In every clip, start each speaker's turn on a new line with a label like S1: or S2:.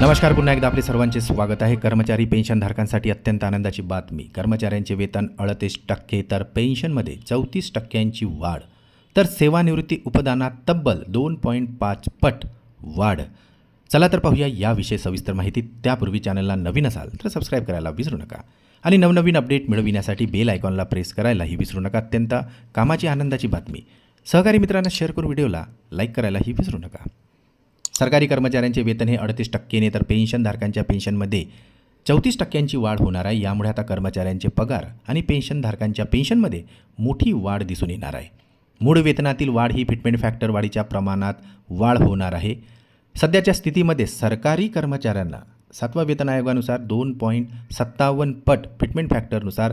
S1: नमस्कार पुन्हा एकदा आपले सर्वांचे स्वागत आहे. कर्मचारी पेन्शनधारकांसाठी अत्यंत आनंदाची बातमी. कर्मचाऱ्यांचे वेतन अडतीस टक्के तर पेन्शनमध्ये चौतीस टक्क्यांची वाढ. तर सेवानिवृत्ती उपदानात तब्बल दोन पॉईंट पाच पट वाढ. चला तर पाहूया याविषयी सविस्तर माहिती. त्यापूर्वी चॅनलला नवीन असाल तर सबस्क्राईब करायला विसरू नका. आणि नवनवीन अपडेट मिळविण्यासाठी बेल आयकॉनला प्रेस करायलाही विसरू नका. अत्यंत कामाची आनंदाची बातमी. सहकारी मित्रांना शेअर करून व्हिडिओला लाईक करायलाही विसरू नका. सरकारी कर्मचाऱ्यांचे वेतन हे अडतीस टक्केने तर पेन्शनधारकांच्या पेन्शनमध्ये चौतीस टक्क्यांची वाढ होणार आहे. यामुळे आता कर्मचाऱ्यांचे पगार आणि पेन्शनधारकांच्या पेन्शनमध्ये मोठी वाढ दिसून येणार आहे. मूळ वेतनातील वाढ ही फिटमेंट फॅक्टर वाढीच्या प्रमाणात वाढ होणार आहे. सध्याच्या स्थितीमध्ये सरकारी कर्मचाऱ्यांना सातवा वेतन आयोगानुसार दोन पॉईंट सत्तावन्न पट फिटमेंट फॅक्टरनुसार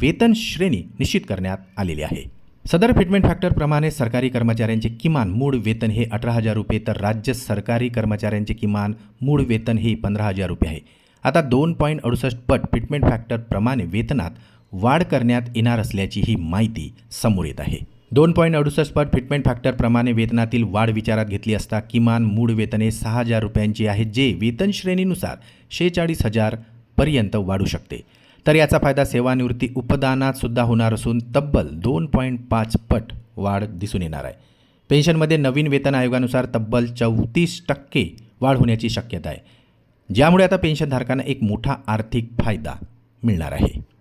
S1: वेतन श्रेणी निश्चित करण्यात आलेली आहे. सदर फिटमेंट फॅक्टरप्रमाणे सरकारी कर्मचाऱ्यांचे किमान मूळ वेतन हे अठरा हजार रुपये तर राज्य सरकारी कर्मचाऱ्यांचे किमान मूळ वेतन हे पंधरा हजार रुपये आहे. आता दोन पॉईंट अडुसष्ट पट फिटमेंट फॅक्टरप्रमाणे वेतनात वाढ करण्यात येणार असल्याची ही माहिती समोर येत आहे. दोन पॉईंट अडुसष्ट पट फिटमेंट फॅक्टरप्रमाणे वेतनातील वाढ विचारात घेतली असता किमान मूळ वेतन हे सहा हजार रुपयांची आहे जे वेतन श्रेणीनुसार शेहेचाळीस हजारपर्यंत वाढू शकते. तर याचा फायदा सेवानिवृत्ती उपदानात सुद्धा होणार असून तब्बल दोन पॉईंट पाच पट वाढ दिसून येणार आहे. पेन्शनमध्ये नवीन वेतन आयोगानुसार तब्बल चौतीस टक्के वाढ होण्याची शक्यता आहे. ज्यामुळे आता पेन्शनधारकांना एक मोठा आर्थिक फायदा मिळणार आहे.